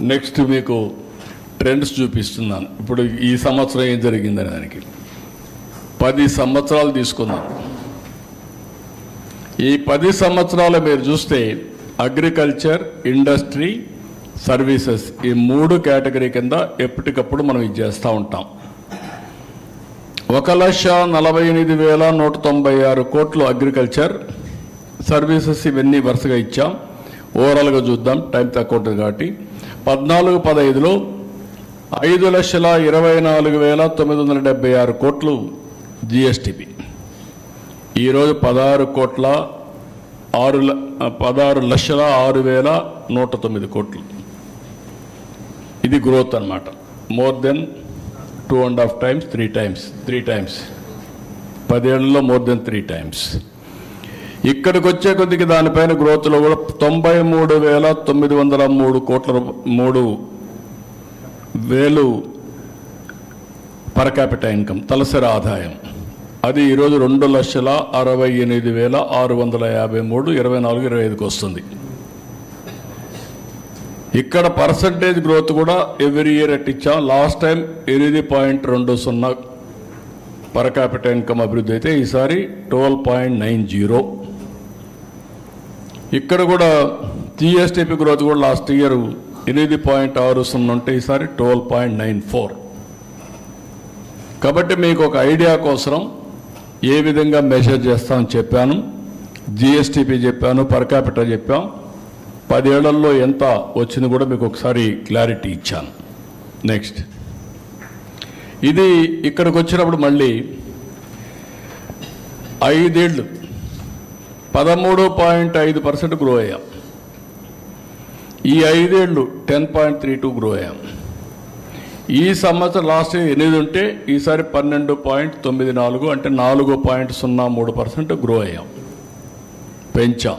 Next మీకు trends చూపిస్తున్నాను. ఇప్పుడు ఈ సంవత్సరం ఏం జరిగిందని దానికి. పది సంవత్సరాలు తీసుకుందాం. ఈ పది సంవత్సరాలు మీరు చూస్తే అగ్రికల్చర్ ఇండస్ట్రీ సర్వీసెస్ ఈ మూడు కేటగిరీ కింద ఎప్పటికప్పుడు మనం ఇది చేస్తూ ఉంటాం. ఒక లక్ష నలభై ఎనిమిది వేల నూట తొంభై ఆరు కోట్లు అగ్రికల్చర్ సర్వీసెస్ ఇవన్నీ వరుసగా ఇచ్చాం. ఓవరాల్గా చూద్దాం టైం తక్కువ ఉంటుంది కాబట్టి. పద్నాలుగు పదహైదులో ఐదు లక్షల ఇరవై నాలుగు వేల తొమ్మిది వందల డెబ్బై ఆరు కోట్లు జిఎస్టిపి. ఈరోజు పదహారు కోట్ల ఆరు ల- పదహారు లక్షల ఆరు వేల నూట తొమ్మిది కోట్లు. ఇది గ్రోత్ అన్నమాట. More than two and half times three times three times. పదేళ్ళలో మోర్ దెన్ త్రీ టైమ్స్. ఇక్కడికి వచ్చే కొద్దికి దానిపైన గ్రోత్లో కూడా తొంభై మూడు వేల తొమ్మిది వందల మూడు కోట్ల మూడు వేలు పర్ క్యాపిటల్ ఇన్కమ్ తలసరి ఆదాయం. అది ఈరోజు రెండు లక్షల అరవై ఎనిమిది వేల ఆరు వందల యాభై మూడు ఇరవై నాలుగు ఇరవై ఐదుకి వస్తుంది. ఇక్కడ పర్సంటేజ్ గ్రోత్ కూడా ఎవ్రీ ఇయర్ ఇచ్చాం. లాస్ట్ టైం ఎనిమిది పాయింట్ రెండు సున్నా పర్ క్యాపిటల్ ఇన్కమ్ అభివృద్ధి అయితే ఈసారి ట్వెల్వ్ పాయింట్ నైన్ జీరో ఇక్కడ కూడా జిఎస్టిపి గ్రోత్ కూడా లాస్ట్ ఇయర్ ఎనిమిది పాయింట్ ఆరు సున్నా ఉంటే ఈసారి ట్వెల్వ్ పాయింట్ నైన్ ఫోర్. కాబట్టి మీకు ఒక ఐడియా కోసం ఏ విధంగా మెజర్ చేస్తామని చెప్పాను. జిఎస్టిపి చెప్పాను పర్కాపిట చెప్పాం. పదేళ్ళలో ఎంత వచ్చింది కూడా మీకు ఒకసారి క్లారిటీ ఇచ్చాను. నెక్స్ట్ ఇది ఇక్కడికి వచ్చినప్పుడు మళ్ళీ ఐదేళ్ళు పదమూడు పాయింట్ ఐదు పర్సెంట్ గ్రో అయ్యాం. ఈ ఐదేళ్ళు ten point three two grow అయ్యాం. ఈ సంవత్సరం లాస్ట్ ఇయర్ ఎనిమిది ఉంటే ఈసారి పన్నెండు పాయింట్ తొమ్మిది నాలుగు అంటే నాలుగు పాయింట్ సున్నా మూడు పర్సెంట్ గ్రో అయ్యాం. పెంచాం.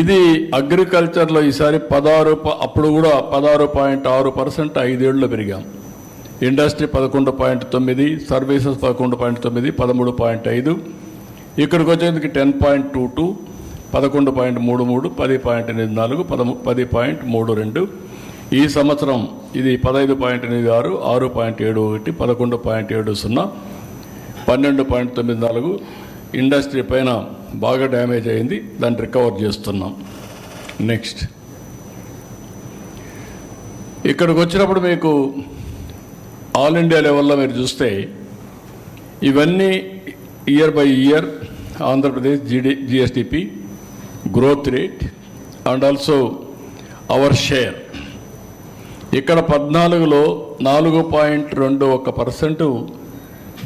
ఇది అగ్రికల్చర్లో ఈసారి పదహారు అప్పుడు కూడా పదహారు పాయింట్ ఆరు పర్సెంట్ ఐదేళ్ళు పెరిగాం. ఇండస్ట్రీ పదకొండు పాయింట్ తొమ్మిది సర్వీసెస్ పదకొండు పాయింట్ తొమ్మిది పదమూడు పాయింట్ ఐదు ఇక్కడికి వచ్చేందుకు టెన్ పాయింట్ టూ టూ పదకొండు పాయింట్ మూడు మూడు పది పాయింట్ ఎనిమిది నాలుగు పదము పది పాయింట్ మూడు రెండు. ఈ సంవత్సరం ఇది పదహైదు పాయింట్ ఎనిమిది ఆరు ఆరు పాయింట్ ఏడు ఒకటి పదకొండు పాయింట్ ఏడు సున్నా పన్నెండు పాయింట్ తొమ్మిది నాలుగు. ఇండస్ట్రీ పైన బాగా డ్యామేజ్ అయింది దాన్ని రికవర్ చేస్తున్నాం. నెక్స్ట్. ఇక్కడికి వచ్చినప్పుడు మీకు ఆల్ ఇండియా లెవెల్లో మీరు చూస్తే ఇవన్నీ ఇయర్ బై ఇయర్ ఆంధ్రప్రదేశ్ జీడి GSTP growth rate and also our share ఇక్కడ పద్నాలుగులో నాలుగు పాయింట్ రెండు ఒక పర్సెంట్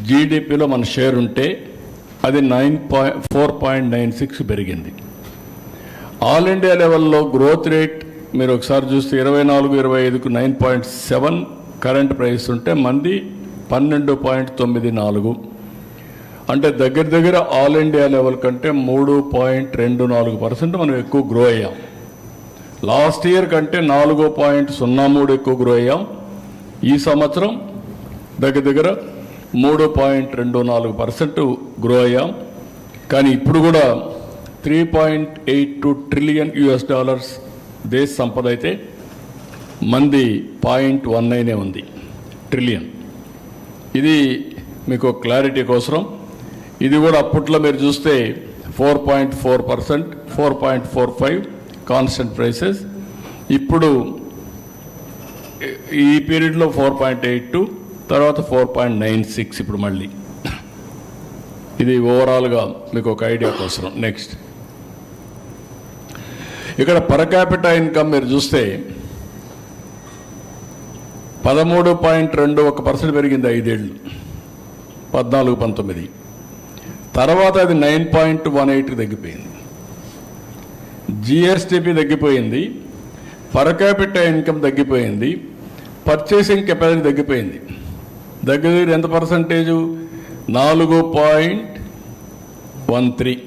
జీడిపిలో మన షేర్ ఉంటే అది nine point four point nine six పెరిగింది. ఆల్ ఇండియా లెవెల్లో గ్రోత్ రేట్ మీరు ఒకసారి చూస్తే ఇరవై నాలుగు ఇరవై ఐదుకు nine point seven current price ఉంటే మంది పన్నెండు పాయింట్ తొమ్మిది నాలుగు. అంటే దగ్గర దగ్గర ఆల్ ఇండియా లెవెల్ కంటే మూడు పాయింట్ రెండు నాలుగు పర్సెంట్ మనం ఎక్కువ గ్రో అయ్యాం. లాస్ట్ ఇయర్ కంటే నాలుగు పాయింట్ సున్నా మూడు ఎక్కువ గ్రో అయ్యాం. ఈ సంవత్సరం దగ్గర దగ్గర మూడు పాయింట్ రెండు నాలుగు పర్సెంట్ గ్రో అయ్యాం. కానీ ఇప్పుడు కూడా three point eight two trillion US dollars దేశ సంపద అయితే మంది పాయింట్ వన్ నైనే ఉంది ట్రిలియన్ ఇది మీకు క్లారిటీ కోసం ఇది కూడా అప్పట్లో మీరు చూస్తే four point four percent four point four five constant prices ఇప్పుడు ఈ పీరియడ్లో ఫోర్ పాయింట్ ఎయిట్ టూ తర్వాత ఫోర్ పాయింట్ నైన్ సిక్స్ ఇప్పుడు మళ్ళీ. ఇది ఓవరాల్గా మీకు ఒక ఐడియా కోసం నెక్స్ట్ ఇక్కడ పర్ క్యాపిటల్ ఇన్కమ్ మీరు చూస్తే పదమూడు పాయింట్ రెండు ఒక పర్సెంట్ పెరిగింది ఐదేళ్ళు. పద్నాలుగు పంతొమ్మిది. తర్వాత అది నైన్ పాయింట్ వన్ ఎయిట్కి తగ్గిపోయింది. జిఎస్టిపి తగ్గిపోయింది. పర్ క్యాపిటల్ ఇన్కమ్ తగ్గిపోయింది. పర్చేసింగ్ కెపాసిటీ తగ్గిపోయింది. దగ్గర దగ్గర ఎంత పర్సంటేజు నాలుగు point one three.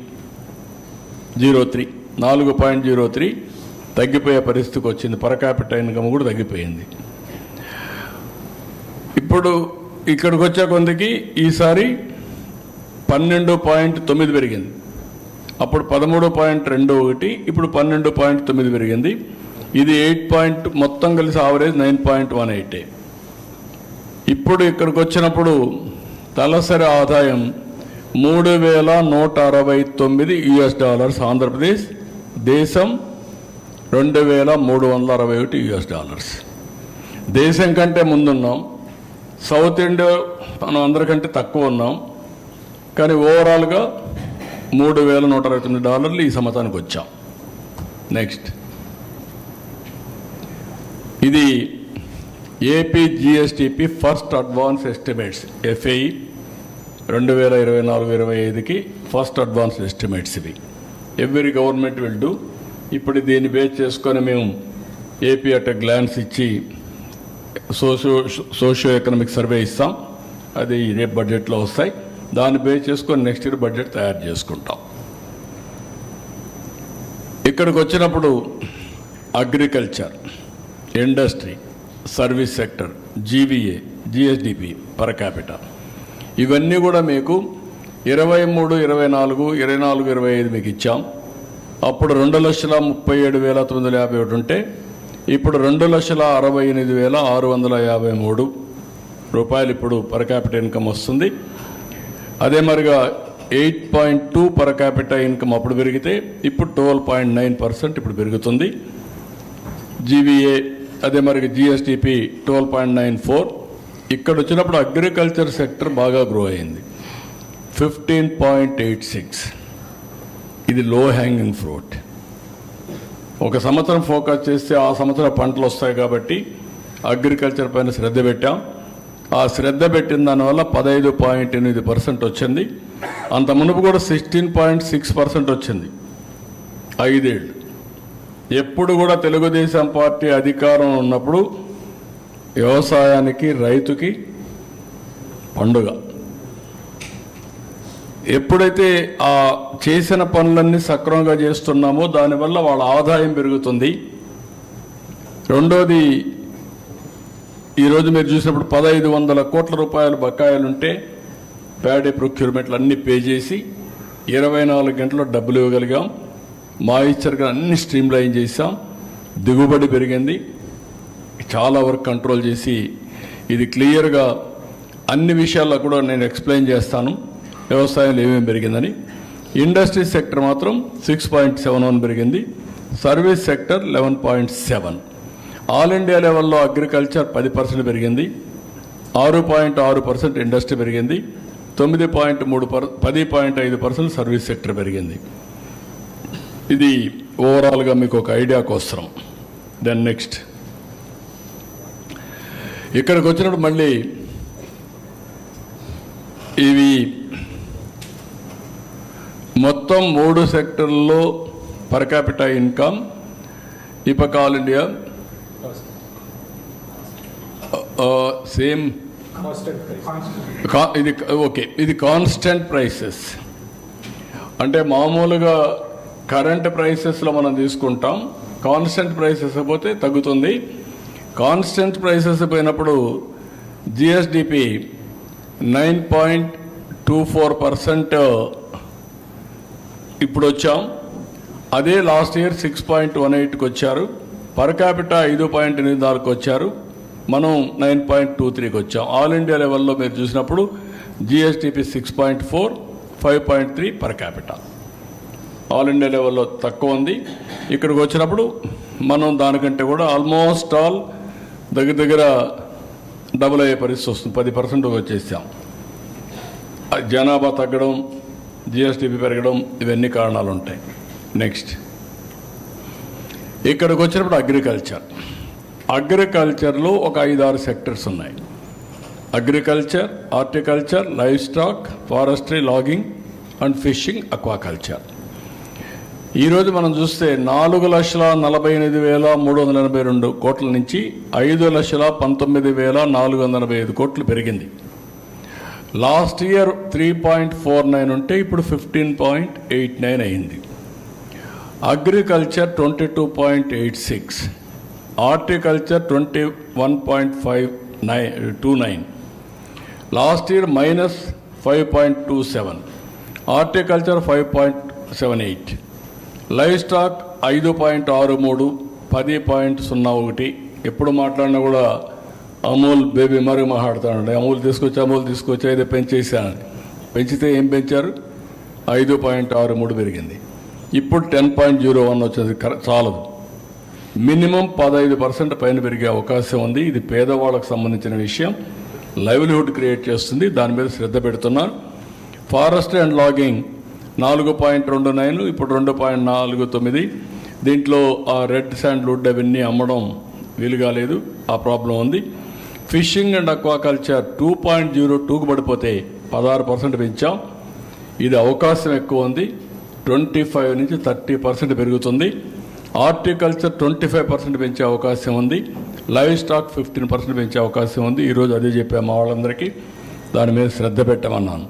Zero three. నాలుగు పాయింట్ జీరో త్రీ. తగ్గిపోయే పరిస్థితికి వచ్చింది. పర్ క్యాపిటల్ ఇన్కమ్ కూడా తగ్గిపోయింది. ఇప్పుడు ఇక్కడికి వచ్చే కొందికి ఈసారి పన్నెండు పాయింట్ తొమ్మిది పెరిగింది. అప్పుడు పదమూడు పాయింట్ రెండు ఒకటి ఇప్పుడు పన్నెండు పాయింట్ తొమ్మిది పెరిగింది. ఇది ఎయిట్ పాయింట్ మొత్తం కలిసి average nine point one eight ఇప్పుడు ఇక్కడికి వచ్చినప్పుడు తలసరి ఆదాయం మూడు వేల నూట అరవై తొమ్మిది యుఎస్ డాలర్స్ ఆంధ్రప్రదేశ్ దేశం రెండు వేల మూడు వందల అరవై ఒకటి యుఎస్ డాలర్స్ దేశం కంటే ముందున్నాం. సౌత్ ఇండియా మనం అందరికంటే తక్కువ ఉన్నాం. కానీ ఓవరాల్గా మూడు వేల నూట అరవై తొమ్మిది డాలర్లు ఈ సంవత్సరానికి వచ్చాం. నెక్స్ట్. ఇది AP GSDP first advance estimates FY రెండు వేల ఇరవై నాలుగు ఇరవై ఐదుకి ఫస్ట్ అడ్వాన్స్ ఎస్టిమేట్స్ ఇవి. Every government will do. ఇప్పుడు దీన్ని బేస్ చేసుకొని మేము ఏపీ అట్ గ్లాన్స్ ఇచ్చి సోషో సోషియో ఎకనామిక్ సర్వే ఇస్తాం. అది రేపు బడ్జెట్లో వస్తాయి. దాన్ని బేస్ చేసుకొని నెక్స్ట్ ఇయర్ బడ్జెట్ తయారు చేసుకుంటాం. ఇక్కడికి వచ్చినప్పుడు agriculture industry service sector GVA GSDP per capita ఇవన్నీ కూడా మీకు ఇరవై మూడు ఇరవై నాలుగు ఇరవై నాలుగు ఇరవై ఐదు మీకు ఇచ్చాం. అప్పుడు రెండు లక్షల ముప్పై ఏడు వేల తొమ్మిది వందల యాభై ఒకటి ఉంటే ఇప్పుడు రెండు లక్షల అరవై ఎనిమిది వేల ఆరు వందల యాభై మూడు రూపాయలు ఇప్పుడు పర్ ఇన్కమ్ వస్తుంది. అదే మరిగా eight point two per capital income అప్పుడు పెరిగితే ఇప్పుడు ట్వెల్వ్ పాయింట్ నైన్ పర్సెంట్ ఇప్పుడు పెరుగుతుంది. జీవీఏ అదే మరి GSDP twelve point nine four. ఇక్కడ వచ్చినప్పుడు అగ్రికల్చర్ సెక్టర్ బాగా గ్రో అయింది. Fifteen point eight six. ఇది లో హ్యాంగింగ్ ఫ్రూట్ ఒక సంవత్సరం ఫోకస్ చేస్తే ఆ సంవత్సరం పంటలు వస్తాయి కాబట్టి అగ్రికల్చర్ పైన శ్రద్ధ పెట్టాం. ఆ శ్రద్ధ పెట్టిన దానివల్ల పదహైదు పాయింట్ ఎనిమిది పర్సెంట్ వచ్చింది. అంత మునుపు కూడా సిక్స్టీన్ పాయింట్ సిక్స్ పర్సెంట్ వచ్చింది. ఐదేళ్ళు. ఎప్పుడు కూడా తెలుగుదేశం పార్టీ అధికారం ఉన్నప్పుడు వ్యవసాయానికి రైతుకి పండుగ. ఎప్పుడైతే ఆ చేసిన పనులన్నీ సక్రమంగా చేస్తున్నామో దానివల్ల వాళ్ళ ఆదాయం పెరుగుతుంది. రెండోది ఈరోజు మీరు చూసినప్పుడు పదహైదు వందల కోట్ల రూపాయల బకాయిలుంటే ప్యాడీ ప్రొక్యూర్మెంట్లు అన్నీ పే చేసి ఇరవై నాలుగు గంటల్లో డబ్బులు ఇవ్వగలిగాం. మాయిశ్చర్గా అన్ని స్ట్రీమ్లైన్ చేసాం దిగుబడి పెరిగింది. చాలా వరకు కంట్రోల్ చేసి ఇది క్లియర్గా అన్ని విషయాల్లో కూడా నేను ఎక్స్ప్లెయిన్ చేస్తాను. వ్యవసాయంలో ఏమేమి పెరిగిందని. ఇండస్ట్రీ సెక్టర్ మాత్రం సిక్స్ పాయింట్ సెవెన్ వన్ పెరిగింది. Service sector eleven point seven. All India లెవెల్లో అగ్రికల్చర్ పది పర్సెంట్ పెరిగింది. ఆరు పాయింట్ ఆరు పర్సెంట్ ఇండస్ట్రీ పెరిగింది. తొమ్మిది పాయింట్ మూడు పర్ పది పాయింట్ ఐదు పర్సెంట్ సర్వీస్ సెక్టర్ పెరిగింది. ఇది ఓవరాల్గా మీకు ఒక ఐడియా కోసరం. Then next. ఇక్కడికి వచ్చినప్పుడు మళ్ళీ ఇవి మొత్తం మూడు సెక్టర్లో పర్ క్యాపిటల్ ఇన్కమ్ ఇపక్ ఆల్ ఇండియా సేమ్ కా- ఇది ఓకే ఇది కాన్స్టెంట్ ప్రైసెస్ అంటే మామూలుగా కరెంట్ ప్రైసెస్లో మనం తీసుకుంటాం. కాన్స్టెంట్ ప్రైసెస్ పోతే తగ్గుతుంది. కాన్స్టెంట్ ప్రైసెస్ పోయినప్పుడు GSDP nine point two four percent ఇప్పుడు వచ్చాం అదే last year six point one ఎయిట్కి వచ్చారు పర్ క్యాపిటా ఐదు పాయింట్ ఎనిమిది నాలుగుకి వచ్చారు మనం నైన్ పాయింట్ టూ త్రీకి వచ్చాం. ఆల్ ఇండియా లెవెల్లో మీరు చూసినప్పుడు GSDP six point four five point three per capital all India లెవెల్లో తక్కువ ఉంది. ఇక్కడికి వచ్చినప్పుడు మనం దానికంటే కూడా ఆల్మోస్ట్ ఆల్ దగ్గర దగ్గర డబుల్ అయ్యే పరిస్థితి వస్తుంది. పది పర్సెంట్ వచ్చేసాం. జనాభా తగ్గడం జిఎస్టిపి పెరగడం ఇవన్నీ కారణాలు ఉంటాయి. నెక్స్ట్ ఇక్కడికి వచ్చినప్పుడు అగ్రికల్చర్ అగ్రికల్చర్లో ఒక ఐదారు సెక్టర్స్ ఉన్నాయి. Agriculture horticulture livestock forestry logging and fishing aquaculture. ఈరోజు మనం చూస్తే నాలుగు లక్షల నలభై ఎనిమిది వేల మూడు వందల ఎనభై రెండు కోట్ల నుంచి ఐదు లక్షల పంతొమ్మిది వేల నాలుగు వందల ఎనభై ఐదు కోట్లు పెరిగింది. Last year three point four nine ఉంటే ఇప్పుడు ఫిఫ్టీన్ పాయింట్ ఎయిట్ నైన్ అయింది. Agriculture twenty two point eight six. Horticulture twenty one point five nine two nine. Last year minus five point two seven. Horticulture five point seven eight. Livestock ఐదు point ఆరు మూడు పది point సున్నా ఒకటి. ఎప్పుడు మాట్లాడినా కూడా అమూల్ బేబీ మరీ మాట్లాడుతాడు అమూల్ తీసుకొచ్చి అమూల్ తీసుకొచ్చి అయితే పెంచేసాను పెంచితే ఏం పెంచారు? ఐదు పాయింట్ ఆరు మూడు పెరిగింది. ఇప్పుడు టెన్ పాయింట్ జీరో వన్ వచ్చేది కర- చాలదు. మినిమం పదహైదు పర్సెంట్ పైన పెరిగే అవకాశం ఉంది. ఇది పేదవాళ్ళకు సంబంధించిన విషయం. లైవ్లీహుడ్ క్రియేట్ చేస్తుంది. దాని మీద శ్రద్ధ పెడుతున్నారు. ఫారెస్ట్ అండ్ లాగింగ్ నాలుగు పాయింట్ రెండు నైన్ ఇప్పుడు రెండు పాయింట్ నాలుగు తొమ్మిది. దీంట్లో ఆ రెడ్ శాండ్ వుడ్ అవన్నీ అమ్మడం వీలు కాలేదు ఆ ప్రాబ్లం ఉంది. Fishing and aquaculture two point zero టూకు పడిపోతే పదహారు పర్సెంట్ పెంచాం. ఇది అవకాశం ఎక్కువ ఉంది. ట్వంటీ ఫైవ్ నుంచి థర్టీ పర్సెంట్ పెరుగుతుంది. హార్టికల్చర్ ట్వంటీ ఫైవ్ పర్సెంట్ పెంచే అవకాశం ఉంది. లైవ్ స్టాక్ ఫిఫ్టీన్ పర్సెంట్ పెంచే అవకాశం ఉంది. ఈరోజు అదే చెప్పాము మా వాళ్ళందరికీ. దాని మీద శ్రద్ధ పెట్టమన్నాను.